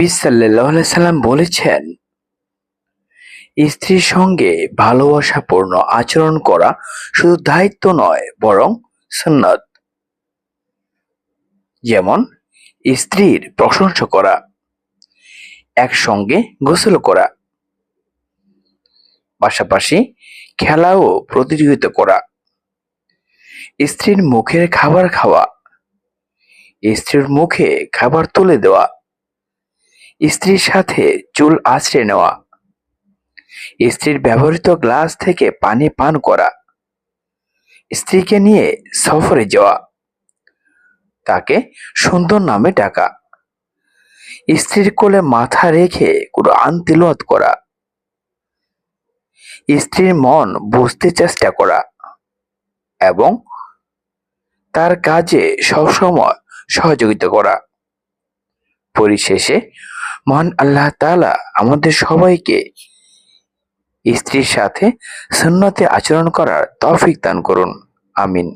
নবী সাল্লাম বলেছেন, স্ত্রীর সঙ্গে ভালোবাসাপূর্ণ আচরণ করা শুধু দায়িত্ব নয়, বরং সুন্নত। যেমন, স্ত্রীর প্রশংসা করা, একসঙ্গে গোসল করা, পাশাপাশি খেলা ও প্রতিযোগিতা করা, স্ত্রীর মুখের খাবার খাওয়া, স্ত্রীর মুখে খাবার তুলে দেওয়া স্ত্রীর সাথে চুল আঁচড়ে নেওয়া। স্ত্রীর ব্যবহৃত গ্লাস থেকে পানি পান করা। স্ত্রীকে নিয়ে সফরে যাওয়া। তাকে সুন্দর নামে ডাকা। স্ত্রীর কোলে মাথা রেখে কোরআন তিলওয়াত করা। স্ত্রীর মন বুঝতে চেষ্টা করা এবং তার কাজে সবসময় সহযোগিতা করা। পরিশেষে মহান আল্লাহ তালা আমাদের সবাইকে স্ত্রীর সাথে সুন্নতে আচরণ করার তৌফিক দান করুন। আমিন।